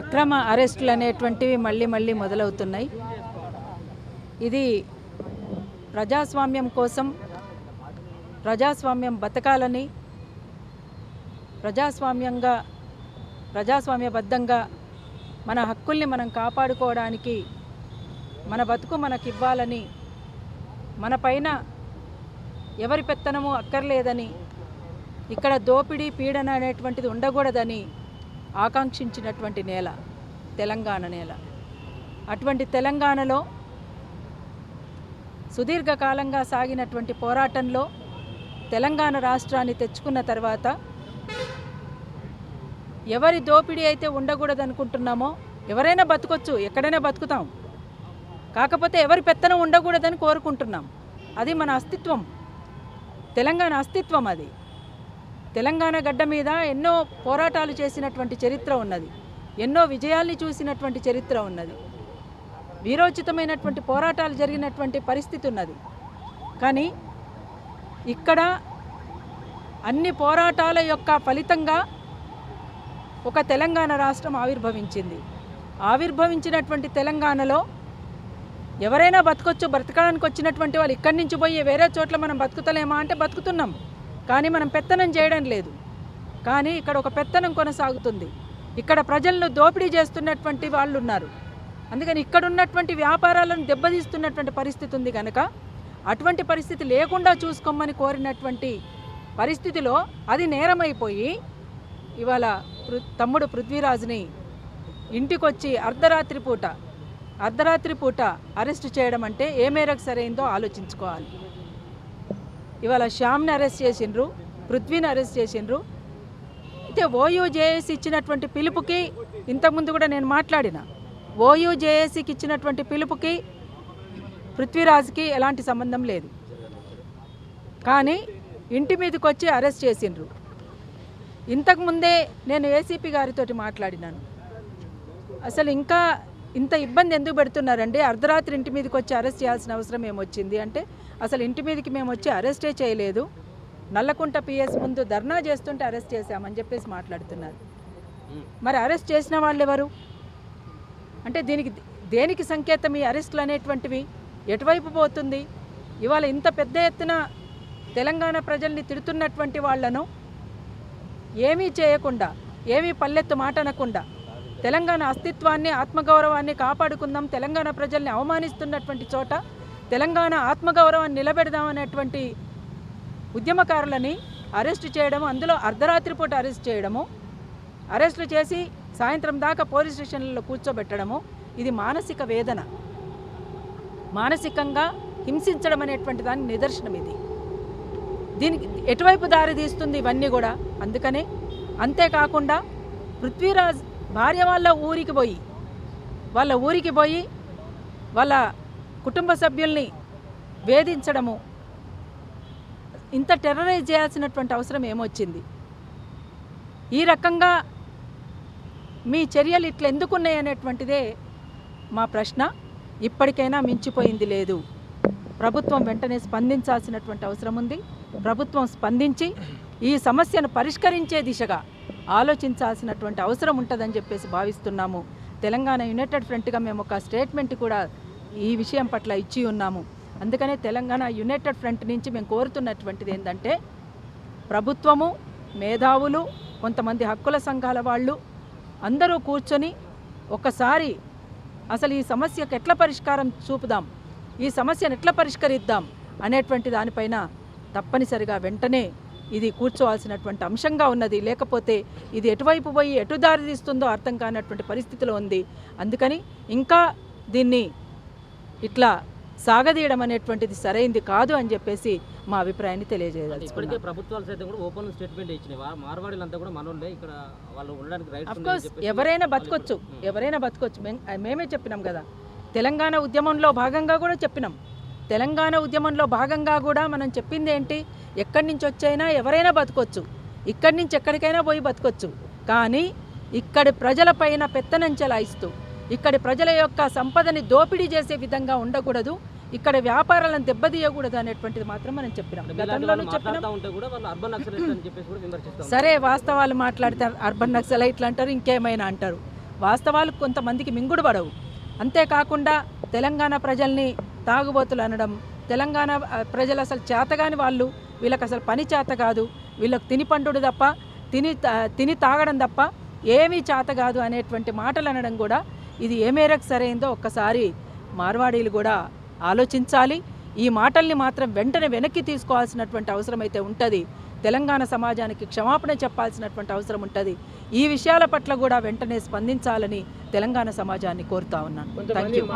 అక్రమ అరెస్టులు అనేటువంటివి మళ్ళీ మళ్ళీ మొదలవుతున్నాయి. ఇది ప్రజాస్వామ్యం కోసం ప్రజాస్వామ్యం బతకాలని ప్రజాస్వామ్యంగా ప్రజాస్వామ్యబద్ధంగా మన హక్కుల్ని మనం కాపాడుకోవడానికి మన బతుకు మనకి ఇవ్వాలని మన పైన ఎవరి పెత్తనము అక్కర్లేదని ఇక్కడ దోపిడీ పీడన అనేటువంటిది ఉండకూడదని ఆకాంక్షించినటువంటి నేల తెలంగాణ నేల. అటువంటి తెలంగాణలో సుదీర్ఘకాలంగా సాగినటువంటి పోరాటంలో తెలంగాణ రాష్ట్రాన్ని తెచ్చుకున్న తర్వాత ఎవరి దోపిడీ అయితే ఉండకూడదు అనుకుంటున్నామో ఎవరైనా బతకొచ్చు ఎక్కడైనా బతుకుతాం. కాకపోతే ఎవరి పెత్తనం ఉండకూడదని కోరుకుంటున్నాం. అది మన అస్తిత్వం. తెలంగాణ అస్తిత్వం అది. తెలంగాణ గడ్డ మీద ఎన్నో పోరాటాలు చేసినటువంటి చరిత్ర ఉన్నది. ఎన్నో విజయాల్ని చూసినటువంటి చరిత్ర ఉన్నది. వీరోచితమైనటువంటి పోరాటాలు జరిగినటువంటి పరిస్థితి ఉన్నది. కానీ ఇక్కడ అన్ని పోరాటాల యొక్క ఫలితంగా ఒక తెలంగాణ రాష్ట్రం ఆవిర్భవించింది. ఆవిర్భవించినటువంటి తెలంగాణలో ఎవరైనా బతకొచ్చు బ్రతకడానికి వచ్చినటువంటి వాళ్ళు ఇక్కడి నుంచి పోయి వేరే చోట్ల మనం బతుకుతలేమా అంటే బతుకుతున్నాం. కానీ మనం పెత్తనం చేయడం లేదు. కానీ ఇక్కడ ఒక పెత్తనం కొనసాగుతుంది. ఇక్కడ ప్రజలను దోపిడీ చేస్తున్నటువంటి వాళ్ళు ఉన్నారు అందుకని ఇక్కడ ఉన్నటువంటి వ్యాపారాలను దెబ్బతీస్తున్నటువంటి పరిస్థితి ఉంది కనుక అటువంటి పరిస్థితి లేకుండా చూసుకోమని కోరినటువంటి పరిస్థితిలో అది నేరమైపోయి ఇవాళ పృ తమ్ముడు పృథ్వీరాజ్ని ఇంటికొచ్చి అర్ధరాత్రి పూట అర్ధరాత్రి పూట అరెస్ట్ చేయడం అంటే ఏ మేరకు సరైందో ఆలోచించుకోవాలి. ఇవాళ శ్యామ్ని అరెస్ట్ చేసిండ్రు పృథ్వీని అరెస్ట్ చేసిండ్రు. అయితే ఓయూజేఏసీ ఇచ్చినటువంటి పిలుపుకి ఇంతకుముందు కూడా నేను మాట్లాడిన ఓయూజేఏసీకి ఇచ్చినటువంటి పిలుపుకి పృథ్వీరాజ్కి ఎలాంటి సంబంధం లేదు. కానీ ఇంటి మీదకి వచ్చి అరెస్ట్ చేసిండ్రు. ఇంతకుముందే నేను ఏసీపీ గారితో మాట్లాడినాను. అసలు ఇంకా ఇంత ఇబ్బంది ఎందుకు పెడుతున్నారండి? అర్ధరాత్రి ఇంటి మీదకి వచ్చి అరెస్ట్ చేయాల్సిన అవసరం ఏమొచ్చింది? అంటే అసలు ఇంటి మీదకి మేము వచ్చి అరెస్టే చేయలేదు. నల్లకుంట పిఎస్ ముందు ధర్నా చేస్తుంటే అరెస్ట్ చేశామని చెప్పేసి మాట్లాడుతున్నారు. మరి అరెస్ట్ చేసిన వాళ్ళు ఎవరు అంటే దీనికి దేనికి సంకేతం ఈ అరెస్టులు అనేటువంటివి? ఎటువైపు పోతుంది? ఇవాళ ఇంత పెద్ద ఎత్తున తెలంగాణ ప్రజల్ని తిడుతున్నటువంటి వాళ్ళను ఏమీ చేయకుండా ఏమీ పల్లెత్తు మాట అనకుండా తెలంగాణ అస్తిత్వాన్ని ఆత్మగౌరవాన్ని కాపాడుకుందాం తెలంగాణ ప్రజల్ని అవమానిస్తున్నటువంటి చోట తెలంగాణ ఆత్మగౌరవాన్ని నిలబెడదామనేటువంటి ఉద్యమకారులని అరెస్ట్ చేయడం అందులో అర్ధరాత్రి పూట అరెస్ట్ చేయడము అరెస్టులు చేసి సాయంత్రం దాకా పోలీస్ స్టేషన్లలో కూర్చోబెట్టడము ఇది మానసిక వేదన. మానసికంగా హింసించడం అనేటువంటి దాని నిదర్శనం ఇది. దీనికి ఎటువైపు దారి తీస్తుంది ఇవన్నీ కూడా అందుకనే. అంతేకాకుండా పృథ్వీరాజ్ భార్య వాళ్ళ ఊరికి పోయి వాళ్ళ ఊరికి పోయి వాళ్ళ కుటుంబ సభ్యుల్ని వేధించడము ఇంత టెర్రరైజ్ చేయాల్సినటువంటి అవసరం ఏమొచ్చింది? ఈ రకంగా మీ చర్యలు ఇట్లా ఎందుకున్నాయి అనేటువంటిదే మా ప్రశ్న. ఇప్పటికైనా మించిపోయింది లేదు. ప్రభుత్వం వెంటనే స్పందించాల్సినటువంటి అవసరం ఉంది. ప్రభుత్వం స్పందించి ఈ సమస్యను పరిష్కరించే దిశగా ఆలోచించాల్సినటువంటి అవసరం ఉంటుందని చెప్పేసి భావిస్తున్నాము. తెలంగాణ యునైటెడ్ ఫ్రంట్గా మేము ఒక స్టేట్మెంట్ కూడా ఈ విషయం పట్ల ఇచ్చి ఉన్నాము. అందుకనే తెలంగాణ యునైటెడ్ ఫ్రంట్ నుంచి మేము కోరుతున్నటువంటిది ఏంటంటే ప్రభుత్వము మేధావులు కొంతమంది హక్కుల సంఘాల వాళ్ళు అందరూ కూర్చొని ఒకసారి అసలు ఈ సమస్యకు ఎట్లా పరిష్కారం చూపుదాం ఈ సమస్యను ఎట్లా పరిష్కరిద్దాం అనేటువంటి దానిపైన తప్పనిసరిగా వెంటనే ఇది కూర్చోవాల్సినటువంటి అంశంగా ఉన్నది. లేకపోతే ఇది ఎటువైపు పోయి ఎటు దారి తీస్తుందో అర్థం కానటువంటి పరిస్థితిలో ఉంది. అందుకని ఇంకా దీన్ని ఇట్లా సాగదీయడం అనేటువంటిది సరైంది కాదు అని చెప్పేసి మా అభిప్రాయాన్ని తెలియజేయాలి ఇప్పటికే ప్రభుత్వాలు సైతం కూడా ఓపెన్ స్టేట్మెంట్ మార్వాడీలంతా కూడా మనోళ్ళే ఇక్కడ వాళ్ళు ఉండడానికి రైట్స్ అఫ్ కోర్స్ ఎవరైనా బతకొచ్చు. ఎవరైనా బతకొచ్చు. మేమే చెప్పినాం కదా. తెలంగాణ ఉద్యమంలో భాగంగా కూడా చెప్పినాం. తెలంగాణ ఉద్యమంలో భాగంగా కూడా మనం చెప్పింది ఏంటి ఎక్కడి నుంచి వచ్చైనా ఎవరైనా బతకొచ్చు. ఇక్కడి నుంచి ఎక్కడికైనా పోయి బతకొచ్చు. కానీ ఇక్కడి ప్రజలపైన పెత్తనం చెలాయిస్తూ ఇక్కడి ప్రజల యొక్క సంపదని దోపిడీ చేసే విధంగా ఉండకూడదు ఇక్కడ వ్యాపారాలను దెబ్బతీయకూడదు అనేటువంటిది మాత్రం మనం చెప్పినాం. గతంలోనూ చెప్పినాం. సరే వాస్తవాలు మాట్లాడితే అర్బన్ నక్సలైట్లు అంటారు ఇంకేమైనా అంటారు. వాస్తవాలు కొంతమందికి మింగుడు పడవు. అంతేకాకుండా తెలంగాణ ప్రజల్ని తాగుబోతులు అనడం తెలంగాణ ప్రజలు అసలు చేతగాని వాళ్ళు వీళ్ళకి అసలు పని చేత కాదు. వీళ్ళకి తిని పండుడు తప్ప తిని తిని తాగడం తప్ప ఏమీ చేత కాదు అనేటువంటి మాటలు అనడం కూడా ఇది ఏ మేరకు సరైందో ఒక్కసారి మార్వాడీలు కూడా ఆలోచించాలి. ఈ మాటల్ని మాత్రం వెంటనే వెనక్కి తీసుకోవాల్సినటువంటి అవసరం అయితే ఉంటుంది. తెలంగాణ సమాజానికి క్షమాపణ చెప్పాల్సినటువంటి అవసరం ఉంటుంది. ఈ విషయాల పట్ల కూడా వెంటనే స్పందించాలని తెలంగాణ సమాజాన్ని కోరుతా ఉన్నాను. Thank you